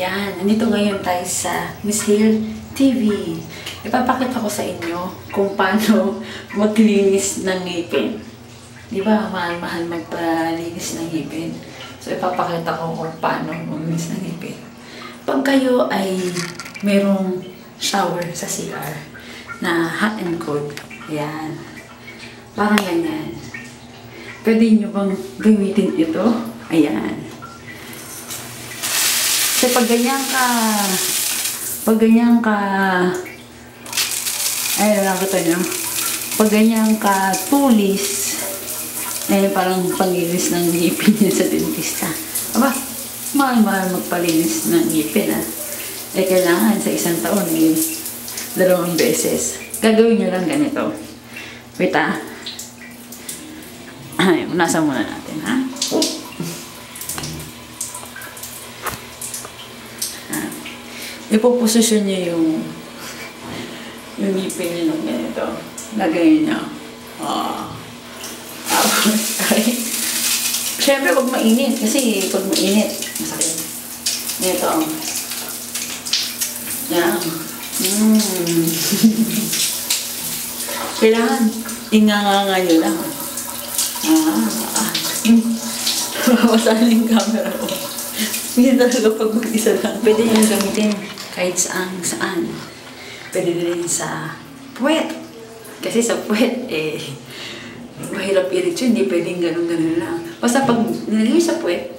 Ayan, nandito ngayon tayo sa Miss Hale TV. Ipapakita ko sa inyo kung paano maglinis ng ngipin. Di ba, mahal-mahal magpalinis ng ngipin. So, ipapakita ko kung paano maglinis ng ngipin. Pag kayo ay merong shower sa CR na hot and cold, ayan, parang ganyan. Pwede nyo bang gamitin ito? Ayan. Kasi pag ganyan ka, pag ganyan ka, ay, nakita nyo, pag ganyan ka tulis, eh, parang pangilis ng ngipin niya sa dentista. Aba, mahal-mahal magpalinis ng ngipin, ah. Eh, kailangan sa isang taon, eh, dalawang beses. Gagawin nyo lang ganito. Wait, ah. Ay, unasan muna natin, ha? Ipoposisyon niya yung yung ngipin niya ng ganito. Lagay niya. Ah. Siyempre, huwag mainit. Kasi pag mainit, masakit. Ito. Yan. Mm. Kailangan, inganganga nyo lang. Ah. Mawasan yung camera ko. Hindi talaga pag mag-isa lang. Pwede nyo gamitin kahit saan saan. Pwede din sa puwet. Kasi sa puwet, eh, mahirap yun. Hindi pwedeng ganun-ganun lang. Basta pag nilagay sa puwet,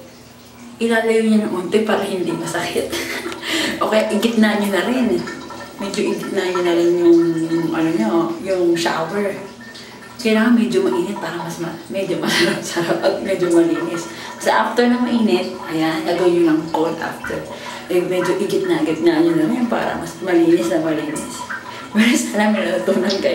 ilalayo niya ng unti para hindi masakit. o kaya igitna niyo na rin. Medyo igitna niyo na rin yung, yung ano niyo, yung shower. Kailangan medyo mainit para mas ma medyo masarap sarap at medyo malinis. Sa after na mainit, ayan, gagawin nyo lang cold after. Eh, medyo igit na, igit na nyo na rin para mas malinis na malinis. Whereas, alam mo, natutunan kayo.